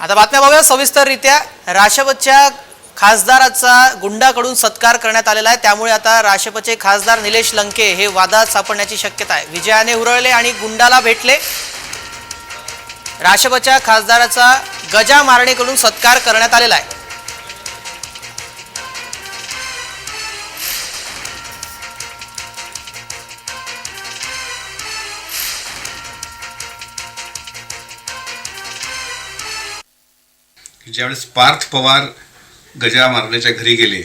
आता बातम्या बघूया. सविस्तररित्या राष्ट्रपतच्या खासदाराचा गुंडाकडून सत्कार करण्यात आलेला आहे. त्यामुळे आता राष्ट्रपचे खासदार निलेश लंके हे वादात सापडण्याची शक्यता आहे. विजयाने हुरळले आणि गुंडाला भेटले. राष्ट्रपच्या खासदाराचा गजा मारणेकडून सत्कार करण्यात आलेला आहे. की ज्यावेळेस पार्थ पवार गजा मारण्याच्या घरी गेले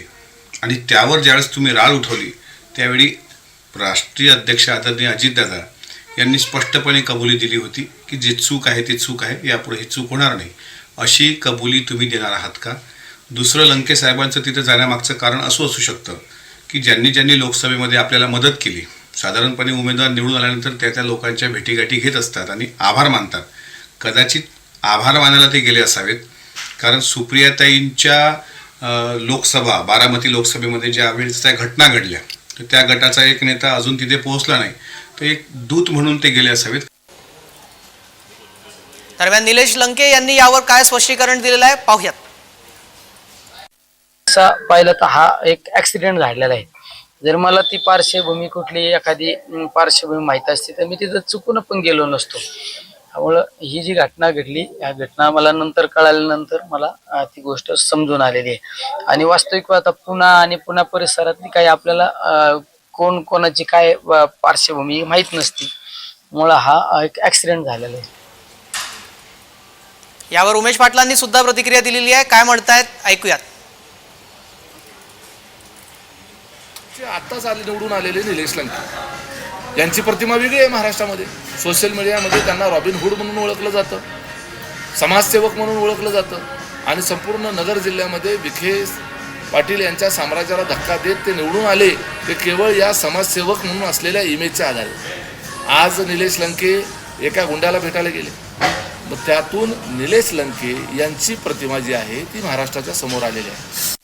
आणि त्यावर ज्यावेळेस तुम्ही राळ उठवली त्यावेळी राष्ट्रीय अध्यक्ष आदरणीय अजितदादा यांनी स्पष्टपणे कबुली दिली होती की जी चूक आहे ती चूक आहे यापुढे ही चूक होणार नाही. अशी कबुली तुम्ही देणार आहात का? दुसरं लंकेसाहेबांचं तिथं जाण्यामागचं कारण असं असू शकतं की ज्यांनी ज्यांनी लोकसभेमध्ये आपल्याला मदत केली. साधारणपणे उमेदवार निवडून आल्यानंतर त्या त्या लोकांच्या भेटीगाठी घेत असतात आणि आभार मानतात. कदाचित आभार मानायला ते गेले असावेत कारण सुप्रियाताईंच्या लोकसभा बारामती लोकसभेमध्ये ज्या वेळेस त्या घटना घडल्या तर त्या गटाचा एक नेता अजून तिथे पोहोचला नाही. तर एक दूत म्हणून ते गेले असावेत. दरम्यान निलेश लंके यांनी यावर काय स्पष्टीकरण दिलेलं आहे? पाहूयात. असा पाहिलं तर हा एक ऍक्सिडेंट घडलेला आहे. जर मला ती पार्श्वभूमी कुठली एखादी पार्श्वभूमी माहीत असते तर मी तिथं चुकून पण गेलो नसतो. त्यामुळं ही जी घटना घडली या घटना मला नंतर कळाल्यानंतर मला ती गोष्ट समजून आलेली आहे. आणि वास्तविक आता पुन्हा आणि पुन्हा परिसरातली काही आपल्याला कोण कोणाची काय पार्श्वभूमी माहीत नसती. मुळं हा एक ऍक्सिडेंट झालेला आहे. यावर उमेश पाटलांनी सुद्धा प्रतिक्रिया दिलेली आहे. काय म्हणतायत? ऐकूयात. जे आत्ताच आले निवडून आलेले निलेश लंके. यांची प्रतिमा वेगळी आहे महाराष्ट्रामध्ये. सोशल मीडियामध्ये त्यांना रॉबिन हुड म्हणून ओळखलं जातं. समाजसेवक म्हणून ओळखलं जातं. आणि संपूर्ण नगर जिल्ह्यामध्ये विखे पाटील यांच्या साम्राज्याला धक्का देत ते निवडून आले ते केवळ या समाजसेवक म्हणून असलेल्या इमेजच्या आधारे. आज निलेश लंके एका गुंडाला भेटायला गेले. मग त्यातून निलेश लंके यांची प्रतिमा जी आहे ती महाराष्ट्राच्या समोर आलेली आहे.